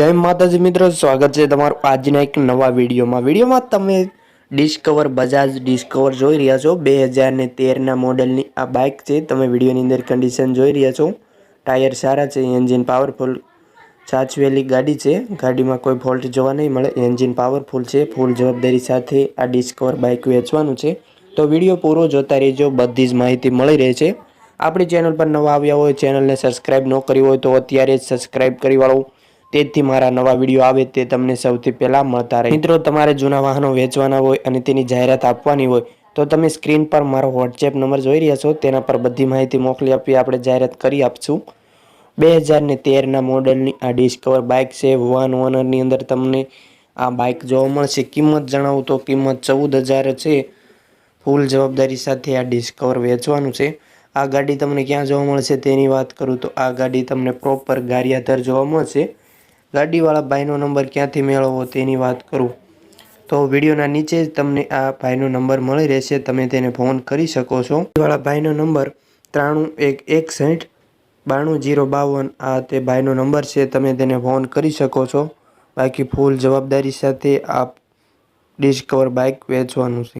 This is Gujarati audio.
જય માતાજી મિત્રો, સ્વાગત છે તમારું આજના એક નવા વિડીયોમાં. વિડીયોમાં તમે ડિસ્કવર બજાજ ડિસ્કવર જોઈ રહ્યા છો. બે હજારને તેરના મોડલની આ બાઇક છે. તમે વિડીયોની અંદર કન્ડિશન જોઈ રહ્યા છો. ટાયર સારા છે એન્જિન પાવરફુલ સાચવેલી ગાડી છે. ગાડીમાં કોઈ ફોલ્ટ જોવા નહીં મળે એન્જિન પાવરફુલ છે. ફૂલ જવાબદારી સાથે આ ડિસ્કવર બાઇક વેચવાનું છે. તો વીડિયો પૂરો જોતા રહેજો, બધી જ માહિતી મળી રહે છે. આપણી ચેનલ પર નવા આવ્યા હોય ચેનલને સબસ્ક્રાઇબ ન કરી હોય તો અત્યારે જ સબસ્ક્રાઇબ કરી વાળો. તેથી મારા નવા વીડિયો આવે તે તમને સૌથી પહેલાં મળતા રહે. મિત્રો, તમારે જૂના વાહનો વેચવાના હોય અને તેની જાહેરાત આપવાની હોય, તો તમે સ્ક્રીન પર મારો વોટ્સએપ નંબર જોઈ રહ્યા છો. તેના પર બધી માહિતી મોકલી આપી આપણે જાહેરાત કરી આપશું. બે હજારને તેરના મોડલની આ ડિસ્કવર બાઇક છે. વન ઓનરની અંદર તમને આ બાઇક જોવા મળશે. કિંમત જણાવું તો કિંમત ચૌદ હજાર છે. ફૂલ જવાબદારી સાથે આ ડિસ્કવર વેચવાનું છે. આ ગાડી તમને ક્યાં જોવા મળશે તેની વાત કરું તો આ ગાડી તમને પ્રોપર ગારિયાધર જોવા મળશે. ગાડીવાળા ભાઈનો નંબર ક્યાંથી મેળવવો તેની વાત કરું. તો વિડીયોના નીચે જ તમને આ ભાઈનો નંબર મળી રહેશે. તમે તેને ફોન કરી શકો છો. વાળા ભાઈનો નંબર ત્રાણું એક એકસઠ બાણું જીરો બાવન. આ તે ભાઈનો નંબર છે. તમે તેને ફોન કરી શકો છો. બાકી ફૂલ જવાબદારી સાથે આ ડિસ્કવર બાઇક વેચવાનું છે